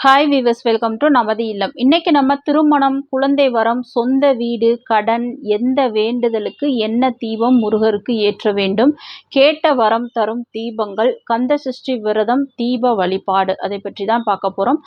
Hi viewers welcome to நமது இல்லம். இன்னைக்கு நம்ம திருமணம் குழந்தை வரம் சொந்த வீடு கடன் எந்த வேண்டுதலுக்கு என்ன தீபம் முருகருக்கு ஏற்ற வேண்டும் கேட்ட வரம் தரும் தீபங்கள் கந்த சஷ்டி விரதம் தீப வழிபாடு அதை பற்றி தான் பார்க்க போகிறோம்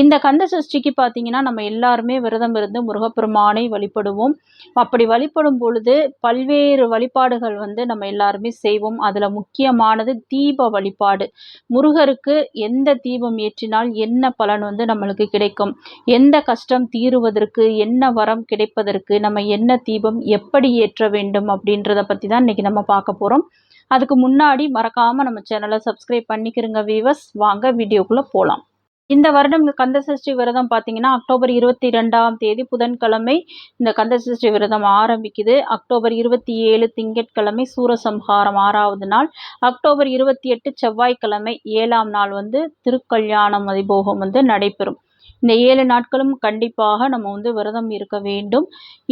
இந்த கந்த சஷ்டிக்கு பார்த்தீங்கன்னா நம்ம எல்லாருமே விரதம் இருந்து முருகப்பெருமானை வழிபடுவோம். அப்படி வழிபடும் பொழுது பல்வேறு வழிபாடுகள் வந்து நம்ம எல்லாருமே செய்வோம். அதில் முக்கியமானது தீப வழிபாடு. முருகருக்கு எந்த தீபம் ஏற்றினால் என்ன பலன் வந்து நம்மளுக்கு கிடைக்கும். எந்த கஷ்டம் தீருவதற்கு என்ன வரம் கிடைப்பதற்கு நம்ம என்ன தீபம் எப்படி ஏற்ற வேண்டும் அப்படின்றத பற்றி தான் இன்றைக்கி நம்ம பார்க்க போகிறோம் அதுக்கு முன்னாடி மறக்காமல் நம்ம சேனலை சப்ஸ்கிரைப் பண்ணிக்கிறோங்க வீவர்ஸ் வாங்க வீடியோக்குள்ளே போகலாம் இந்த வருடம் கந்த சஷ்டி விரதம் பார்த்தீங்கன்னா அக்டோபர் இருபத்தி ரெண்டாம் தேதி புதன்கிழமை இந்த கந்த சஷ்டி விரதம் ஆரம்பிக்குது. அக்டோபர் இருபத்தி ஏழு திங்கட்கிழமை சூரசம்ஹாரம் ஆறாவது நாள். அக்டோபர் இருபத்தி எட்டு செவ்வாய்க்கிழமை ஏழாம் நாள் வந்து திருக்கல்யாணம் அதிபோகம் வந்து நடைபெறும். இந்த ஏழு நாட்களும் கண்டிப்பாக நம்ம வந்து விரதம் இருக்க வேண்டும்.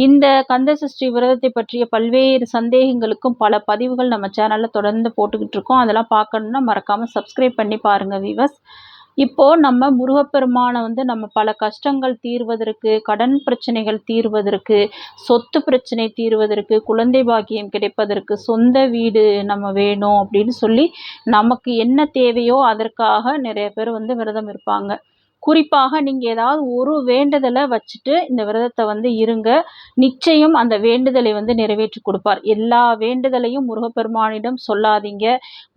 இந்த கந்த சஷ்டி விரதத்தை பற்றிய பல்வேறு சந்தேகங்களுக்கும் பல பதிவுகள் நம்ம சேனலில் தொடர்ந்து போட்டுக்கிட்டு இருக்கோம். அதெல்லாம் பார்க்கணுன்னா மறக்காமல் சப்ஸ்கிரைப் பண்ணி பாருங்கள் வீவர்ஸ் இப்போ நம்ம முருகப்பெருமானை வந்து நம்ம பல கஷ்டங்கள் தீர்வதற்கு கடன் பிரச்சனைகள் தீர்வதற்கு சொத்து பிரச்சனை தீர்வதற்கு குழந்தை பாக்கியம் கிடைப்பதற்கு சொந்த வீடு நம்ம வேணும் அப்படின்னு சொல்லி நமக்கு என்ன தேவையோ அதற்காக நிறைய பேர் வந்து விரதம் இருப்பாங்க. குறிப்பாக நீங்கள் ஏதாவது ஒரு வேண்டுதலை வச்சுட்டு இந்த விரதத்தை வந்து இருங்க. நிச்சயம் அந்த வேண்டுதலை வந்து நிறைவேற்றி கொடுப்பார். எல்லா வேண்டுதலையும் முருகப்பெருமானிடம் சொல்லாதீங்க.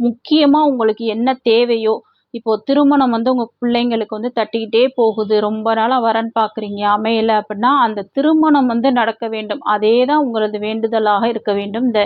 முக்கியமாக உங்களுக்கு என்ன தேவையோ இப்போது திருமணம் வந்து உங்கள் பிள்ளைங்களுக்கு வந்து தட்டிக்கிட்டே போகுது. ரொம்ப நாளாக வரன் பார்க்குறீங்க அமையலை அப்படின்னா அந்த திருமணம் வந்து நடக்க வேண்டும். அதே தான் உங்களது வேண்டுதலாக இருக்க வேண்டும். இந்த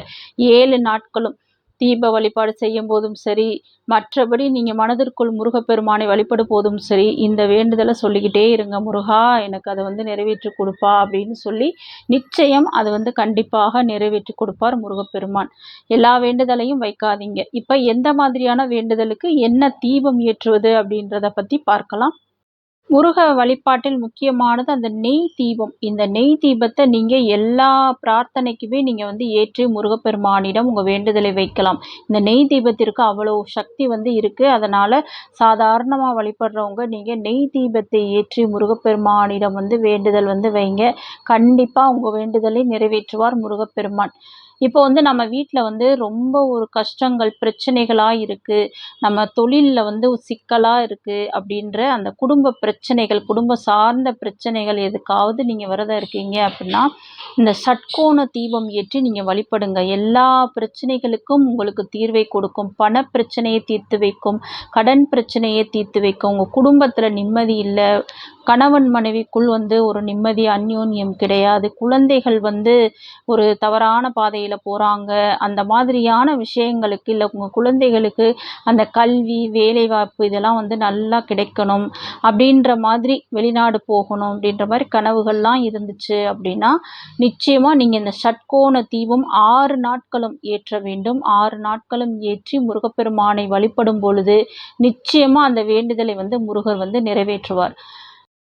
ஏழு நாட்களும். தீப வழிபாடு செய்யும் போதும் சரி மற்றபடி நீங்கள் மனதிற்குள் முருகப்பெருமானை வழிபடும் போதும் சரி இந்த வேண்டுதலை சொல்லிக்கிட்டே இருங்க முருகா எனக்கு அதை வந்து நிறைவேற்றி கொடுப்பா அப்படின்னு சொல்லி நிச்சயம் அது வந்து கண்டிப்பாக நிறைவேற்றி கொடுப்பார் முருகப்பெருமான். எல்லா வேண்டுதலையும் வைக்காதீங்க. இப்போ எந்த மாதிரியான வேண்டுதலுக்கு என்ன தீபம் ஏற்றுவது அப்படின்றத பற்றி பார்க்கலாம். முருக வழிபாட்டில் முக்கியமானது அந்த நெய் தீபம். இந்த நெய் தீபத்தை நீங்கள் எல்லா பிரார்த்தனைக்குமே நீங்கள் வந்து ஏற்றி முருகப்பெருமானிடம் உங்கள் வேண்டுதலை வைக்கலாம். இந்த நெய் தீபத்திற்கு அவ்வளோ சக்தி வந்து இருக்குது அதனால் சாதாரணமாக வழிபடுறவங்க நீங்கள் நெய் தீபத்தை ஏற்றி முருகப்பெருமானிடம் வந்து வேண்டுதல் வந்து வைங்க. கண்டிப்பாக உங்கள் வேண்டுதலை நிறைவேற்றுவார் முருகப்பெருமான். இப்போ வந்து நம்ம வீட்டில் வந்து ரொம்ப ஒரு கஷ்டங்கள் பிரச்சனைகளாக இருக்குது நம்ம தொழிலில் வந்து சிக்கலாக இருக்குது அப்படின்ற அந்த குடும்ப பிரச்சனைகள் குடும்ப சார்ந்த பிரச்சனைகள் எதுக்காவது நீங்கள் விரதம் இருக்கீங்க அப்படின்னா இந்த சட்கோண தீபம் ஏற்றி நீங்கள் வழிபடுங்க. எல்லா பிரச்சனைகளுக்கும் உங்களுக்கு தீர்வை கொடுக்கும். பண பிரச்சனையை தீர்த்து வைக்கும். கடன் பிரச்சனையை தீர்த்து வைக்கும். உங்கள் குடும்பத்தில் நிம்மதி இல்லை. கணவன் மனைவிக்குள் வந்து ஒரு நிம்மதி அந்யோன்யம் கிடையாது. குழந்தைகள் வந்து ஒரு தவறான பாதையில் போகிறாங்க அந்த மாதிரியான விஷயங்களுக்கு இல்லை உங்கள் குழந்தைகளுக்கு அந்த கல்வி வேலைவாய்ப்பு இதெல்லாம் வந்து நல்லா கிடைக்கணும் அப்படின்ற மாதிரி வெளிநாடு போகணும் அப்படின்ற மாதிரி கனவுகள்லாம் இருந்துச்சு அப்படின்னா நிச்சயமாக நீங்கள் இந்த சட்கோண தீபம் ஆறு நாட்களும் ஏற்ற வேண்டும். ஆறு நாட்களும் ஏற்றி முருகப்பெருமானை வழிபடும் பொழுது நிச்சயமாக அந்த வேண்டுதலை வந்து முருகர் வந்து நிறைவேற்றுவார்.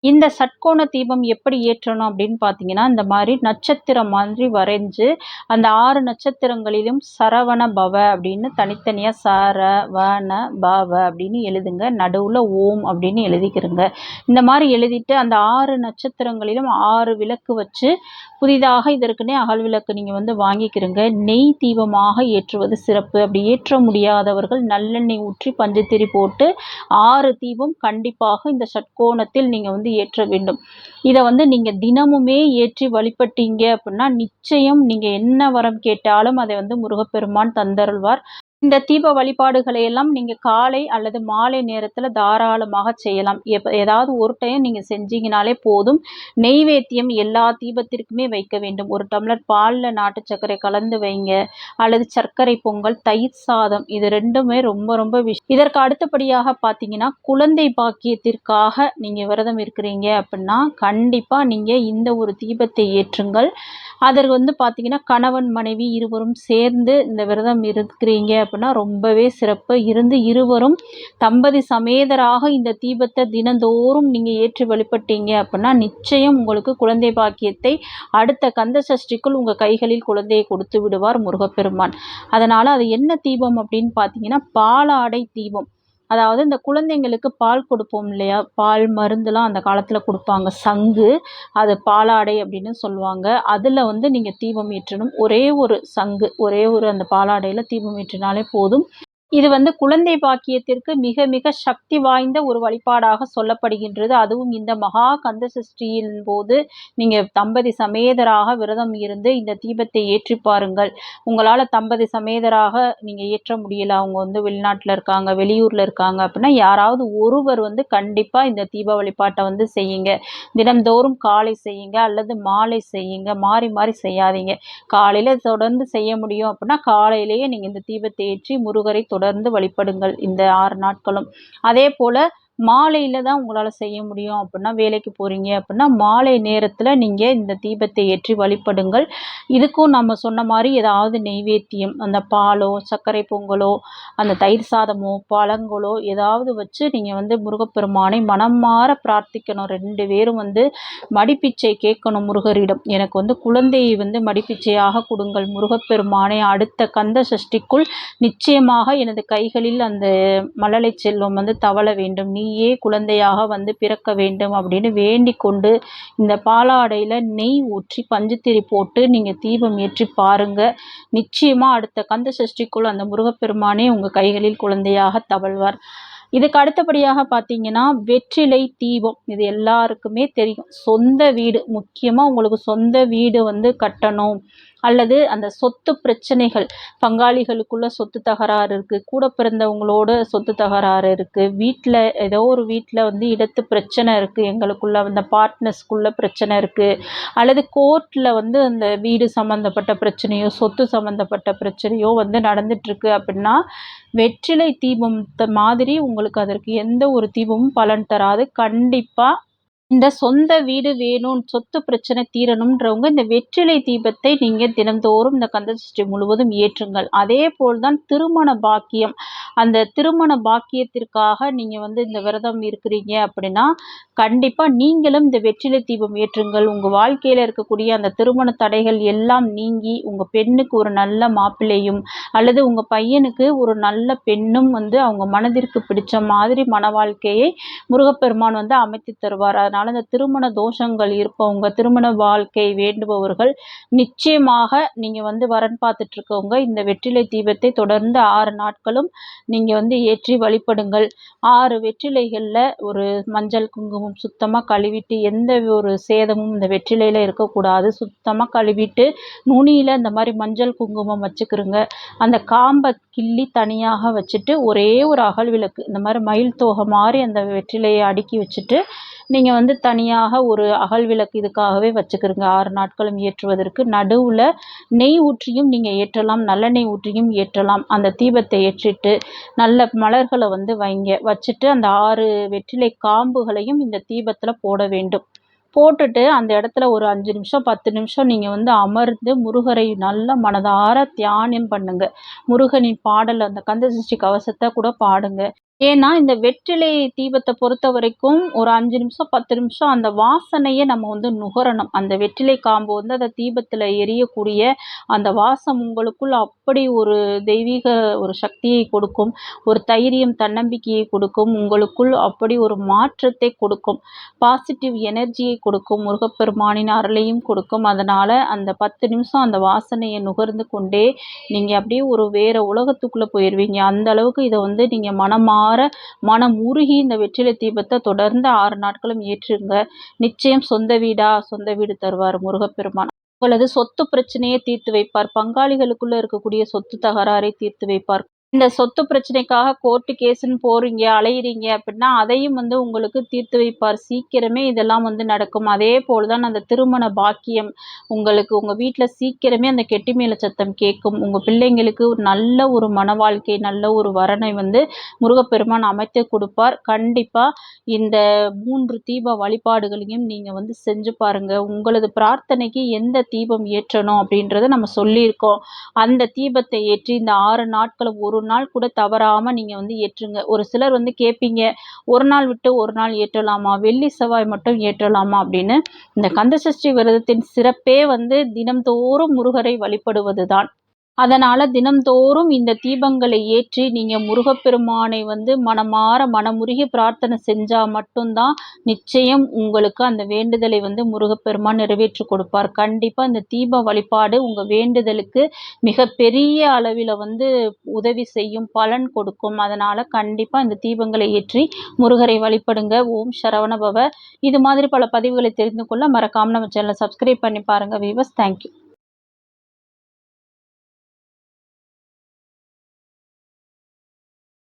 இந்த சட்கோண தீபம் எப்படி ஏற்றணும் அப்படின்னு பார்த்தீங்கன்னா இந்த மாதிரி நட்சத்திரம் மாதிரி வரைஞ்சு அந்த ஆறு நட்சத்திரங்களிலும் சரவண பவ அப்படின்னு தனித்தனியாக சர வன பவ அப்படின்னு எழுதுங்க. நடுவில் ஓம் அப்படின்னு எழுதிக்கிறங்க. இந்த மாதிரி எழுதிட்டு அந்த ஆறு நட்சத்திரங்களிலும் ஆறு விளக்கு வச்சு புதிதாக இதற்குனே அகல் விளக்கு நீங்கள் வந்து வாங்கிக்கிறங்க. நெய் தீபமாக ஏற்றுவது சிறப்பு. அப்படி ஏற்ற முடியாதவர்கள் நல்லெண்ணெய் ஊற்றி பஞ்சத்திரி போட்டு ஆறு தீபம் கண்டிப்பாக இந்த சட்கோணத்தில் நீங்கள் வந்து ஏற்ற வேண்டும். இதை வந்து நீங்கள் தினமுமே ஏற்றி வழிபட்டீங்க அப்படின்னா நிச்சயம் நீங்கள் என்ன வரம் கேட்டாலும் அதை வந்து முருகப்பெருமான் தந்தருள்வார். இந்த தீப வழிபாடுகளை எல்லாம் நீங்கள் காலை அல்லது மாலை நேரத்தில் தாராளமாக செய்யலாம். எப்போ ஏதாவது ஒரு டைம் நீங்கள் செஞ்சீங்கனாலே போதும். நெய்வேத்தியம் எல்லா தீபத்திற்குமே வைக்க வேண்டும். ஒரு டம்ளர் பாலில் நாட்டு சர்க்கரை கலந்து வைங்க. அல்லது சர்க்கரை பொங்கல் தயிர் சாதம் இது ரெண்டுமே ரொம்ப ரொம்ப விஷ் இதற்கு அடுத்தபடியாக பார்த்தீங்கன்னா குழந்தை பாக்கியத்திற்காக நீங்கள் விரதம் இருக்கிறீங்க அப்படின்னா கண்டிப்பாக நீங்கள் இந்த ஒரு தீபத்தை ஏற்றுங்கள். அதற்கு வந்து பார்த்தீங்கன்னா கணவன் மனைவி இருவரும் சேர்ந்து இந்த விரதம் இருக்கிறீங்க அப்படின்னா ரொம்பவே சிறப்பு. இருந்து இருவரும் தம்பதி சமேதராக இந்த தீபத்தை தினந்தோறும் நீங்கள் ஏற்றி வழிபட்டீங்க அப்படின்னா நிச்சயம் உங்களுக்கு குழந்தை பாக்கியத்தை அடுத்த கந்த சஷ்டிக்குள் உங்கள் கைகளில் குழந்தையை கொடுத்து விடுவார் முருகப்பெருமான். அதனால் அது என்ன தீபம் அப்படின்னு பார்த்தீங்கன்னா பாலாடை தீபம். அதாவது இந்த குழந்தைங்களுக்கு பால் கொடுப்போம் இல்லையா? பால் மருந்துலாம் அந்த காலத்தில் கொடுப்பாங்க. சங்கு அது பாலாடை அப்படின்னு சொல்லுவாங்க. அதில் வந்து நீங்கள் தீபம் ஏற்றணும். ஒரே ஒரு சங்கு ஒரே ஒரு அந்த பாலாடையில் தீபம் ஏற்றினாலே போதும். இது வந்து குழந்தை பாக்கியத்திற்கு மிக மிக சக்தி வாய்ந்த ஒரு வழிபாடாக சொல்லப்படுகின்றது. அதுவும் இந்த மகா கந்த சஷ்டியின் போது நீங்கள் தம்பதி சமேதராக விரதம் இருந்து இந்த தீபத்தை ஏற்றி பாருங்கள். உங்களால் தம்பதி சமேதராக நீங்கள் ஏற்ற முடியல. அவங்க வந்து வெளிநாட்டில் இருக்காங்க வெளியூரில் இருக்காங்க அப்படின்னா யாராவது ஒருவர் வந்து கண்டிப்பாக இந்த தீப வழிபாட்டை வந்து செய்யுங்க. தினம்தோறும் காலை செய்யுங்க அல்லது மாலை செய்யுங்க. மாறி மாறி செய்யாதீங்க. காலையில் தொடர்ந்து செய்ய முடியும் அப்படின்னா காலையிலேயே நீங்கள் இந்த தீபத்தை ஏற்றி முருகரை தொடர்ந்து வழிபடுங்கள் இந்த ஆறு நாட்களும். அதே போல் மாலையில் தான் உங்களால் செய்ய முடியும் அப்படின்னா வேலைக்கு போகிறீங்க அப்படின்னா மாலை நேரத்தில் நீங்கள் இந்த தீபத்தை ஏற்றி வழிபடுங்கள். இதுக்கும் நம்ம சொன்ன மாதிரி ஏதாவது நெய்வேத்தியம் அந்த பாலோ சர்க்கரை பொங்கலோ அந்த தயிர் சாதமோ பழங்களோ ஏதாவது வச்சு நீங்கள் வந்து முருகப்பெருமானை மனம் மாற பிரார்த்திக்கணும். ரெண்டு பேரும் வந்து மடிப்பிச்சை கேட்கணும் முருகரிடம். எனக்கு வந்து குழந்தையை வந்து மடிப்பிச்சையாக கொடுங்கள். முருகப்பெருமானை அடுத்த கந்த சஷ்டிக்குள் நிச்சயமாக எனது கைகளில் அந்த மழலை செல்வம் வந்து தவழ வேண்டும். நீ நீயே குழந்தையாக வந்து பிறக்க வேண்டும் அப்படின்னு வேண்டிக் கொண்டு இந்த பாலாடையில் நெய் ஊற்றி பஞ்சுத்திரி போட்டு நீங்கள் தீபம் ஏற்றி பாருங்கள் நிச்சயமாக அடுத்த கந்த சஷ்டிக்குள் அந்த முருகப்பெருமானே உங்கள் கைகளில் குழந்தையாக தவழ்வார். இதுக்கு அடுத்தபடியாக பார்த்தீங்கன்னா வெற்றிலை தீபம். இது எல்லாருக்குமே தெரியும். சொந்த வீடு. முக்கியமாக உங்களுக்கு சொந்த வீடு வந்து கட்டணும். அல்லது அந்த சொத்து பிரச்சனைகள் பங்காளிகளுக்குள்ள சொத்து தகராறு இருக்குது கூட பிறந்தவங்களோட சொத்து தகராறு இருக்குது வீட்டில் ஏதோ ஒரு வீட்டில் வந்து இடத்து பிரச்சனை இருக்குது எங்களுக்குள்ள அந்த பார்ட்னர்ஸ்குள்ள பிரச்சனை இருக்குது அல்லது கோர்ட்டில் வந்து அந்த வீடு சம்மந்தப்பட்ட பிரச்சனையோ சொத்து சம்மந்தப்பட்ட பிரச்சனையோ வந்து நடந்துட்டுருக்கு அப்படின்னா வெற்றிலை தீபம் மாதிரி உங்களுக்கு அதற்கு எந்த ஒரு தீபமும் பலன் தராது. கண்டிப்பாக இந்த சொந்த வீடு வேணும் சொத்து பிரச்சனை தீரணுன்றவங்க இந்த வெற்றிலை தீபத்தை நீங்கள் தினந்தோறும் இந்த கந்தசஷ்டி முழுவதும் ஏற்றுங்கள். அதே போல் தான் திருமண பாக்கியம். அந்த திருமண பாக்கியத்திற்காக நீங்கள் வந்து இந்த விரதம் இருக்கிறீங்க அப்படின்னா கண்டிப்பாக நீங்களும் இந்த வெற்றிலை தீபம் ஏற்றுங்கள். உங்கள் வாழ்க்கையில் இருக்கக்கூடிய அந்த திருமண தடைகள் எல்லாம் நீங்கி உங்கள் பெண்ணுக்கு ஒரு நல்ல மாப்பிள்ளையும் அல்லது உங்கள் பையனுக்கு ஒரு நல்ல பெண்ணும் வந்து அவங்க மனதிற்கு பிடிச்ச மாதிரி மன வாழ்க்கையை முருகப்பெருமான் வந்து அமைத்து தருவார். அதனால் இந்த திருமண தோஷங்கள் இருப்பவங்க திருமண வாழ்க்கை வேண்டுபவர்கள் நிச்சயமாக நீங்கள் வந்து வரன் பார்த்துட்டு இருக்கவங்க இந்த வெற்றிலை தீபத்தை தொடர்ந்து ஆறு நாட்களும் நீங்கள் வந்து ஏற்றி வழிபடுங்கள். ஆறு வெற்றிலைகளில் ஒரு மஞ்சள் குங்குமம் சுத்தமாக கழுவிட்டு எந்த ஒரு சேதமும் இந்த வெற்றிலையில் இருக்கக்கூடாது. சுத்தமாக கழுவிட்டு நுனியில் இந்த மாதிரி மஞ்சள் குங்குமம் வச்சுக்கிறோங்க அந்த காம்பை கிள்ளி தனியாக வச்சுட்டு ஒரே ஒரு அகல் விளக்கு இந்த மாதிரி மயில் தோகை மாதிரி அந்த வெற்றிலையை அடுக்கி வச்சுட்டு நீங்கள் வந்து தனியாக ஒரு அகல் விளக்கு இதுக்காகவே வச்சுக்கிருங்க. ஆறு நாட்களும் ஏற்றுவதற்கு நடுவில் நெய் ஊற்றியும் நீங்கள் ஏற்றலாம். நல்லெண்ணெய் ஊற்றியும் ஏற்றலாம். அந்த தீபத்தை ஏற்றிட்டு நல்ல மலர்களை வந்து வைங்க. வச்சுட்டு அந்த ஆறு வெற்றிலை காம்புகளையும் இந்த தீபத்தில் போட வேண்டும். போட்டுட்டு அந்த இடத்துல ஒரு அஞ்சு நிமிஷம் பத்து நிமிஷம் நீங்கள் வந்து அமர்ந்து முருகரை நல்ல மனதார தியானம் பண்ணுங்க. முருகனின் பாடல் அந்த கந்தசஷ்டி கவசத்தை கூட பாடுங்க. ஏன்னா இந்த வெற்றிலை தீபத்தை பொறுத்த வரைக்கும் ஒரு அஞ்சு நிமிஷம் பத்து நிமிஷம் அந்த வாசனையை நம்ம வந்து நுகரணும். அந்த வெற்றிலை காம்பு வந்து அந்த தீபத்தில் எரியக்கூடிய அந்த வாசம் உங்களுக்குள் அப்படி ஒரு தெய்வீக ஒரு சக்தியை கொடுக்கும். ஒரு தைரியம் தன்னம்பிக்கையை கொடுக்கும். உங்களுக்குள் அப்படி ஒரு மாற்றத்தை கொடுக்கும். பாசிட்டிவ் எனர்ஜியை கொடுக்கும். முருகப்பெருமானின் அருளையும் கொடுக்கும். அதனால் அந்த பத்து நிமிஷம் அந்த வாசனையை நுகர்ந்து கொண்டே நீங்கள் அப்படியே ஒரு வேறு உலகத்துக்குள்ளே போயிடுவீங்க அந்த அளவுக்கு இதை வந்து நீங்கள் மனமா மனமாற மனம் உருகி இந்த வெற்றிலை தீபத்தை தொடர்ந்து ஆறு நாட்களும் ஏற்றுங்க. நிச்சயம் சொந்த வீடா? சொந்த வீடு தருவார் முருகப்பெருமான். உங்களது சொத்து பிரச்சனையை தீர்த்து வைப்பார். பங்காளிகளுக்குள்ள இருக்கக்கூடிய சொத்து தகராறை தீர்த்து வைப்பார். இந்த சொத்து பிரச்சனைக்காக கோர்ட்டு கேஸுன்னு போகிறீங்க அலையிறீங்க அப்படின்னா அதையும் வந்து உங்களுக்கு தீர்த்து வைப்பார். சீக்கிரமே இதெல்லாம் வந்து நடக்கும். அதே போல் தான் அந்த திருமண பாக்கியம் உங்களுக்கு உங்கள் வீட்டில் சீக்கிரமே அந்த கெட்டி மேல சத்தம் கேட்கும். உங்கள் பிள்ளைங்களுக்கு ஒரு நல்ல ஒரு மன வாழ்க்கை நல்ல ஒரு வரனை வந்து முருகப்பெருமான் அமைத்து கொடுப்பார். கண்டிப்பாக இந்த மூன்று தீப வழிபாடுகளையும் நீங்கள் வந்து செஞ்சு பாருங்கள் உங்களது பிரார்த்தனைக்கு எந்த தீபம் ஏற்றணும் அப்படின்றத நம்ம சொல்லியிருக்கோம். அந்த தீபத்தை ஏற்றி இந்த ஆறு நாட்களும் ஒரு ஒரு நாள் கூட தவறாமல் நீங்கள் வந்து ஏற்றுங்க. ஒரு சிலர் வந்து கேட்பீங்க ஒரு நாள் விட்டு ஒரு நாள் ஏற்றலாமா? வெள்ளி செவ்வாய் மட்டும் ஏற்றலாமா? அப்படின்னு இந்த கந்தசஷ்டி விரதத்தின் சிறப்பே வந்து தினம்தோறும் முருகரை வழிபடுவது தான் அதனால் தினம்தோறும் இந்த தீபங்களை ஏற்றி நீங்கள் முருகப்பெருமானை வந்து மனமாற மனமுருகி பிரார்த்தனை செஞ்சால் மட்டும்தான் நிச்சயம் உங்களுக்கு அந்த வேண்டுதலை வந்து முருகப்பெருமான் நிறைவேற்றி கொடுப்பார். கண்டிப்பாக இந்த தீப வழிபாடு உங்கள் வேண்டுதலுக்கு மிகப்பெரிய அளவில் வந்து உதவி செய்யும் பலன் கொடுக்கும். அதனால் கண்டிப்பாக இந்த தீபங்களை ஏற்றி முருகரை வழிபடுங்க. ஓம் சரவணபவ. இது மாதிரி பல பதிவுகளை தெரிந்து கொள்ள மறக்காமல் நம்ம சேனலை சப்ஸ்கிரைப் பண்ணி பாருங்கள் வீவர்ஸ் தேங்க்யூ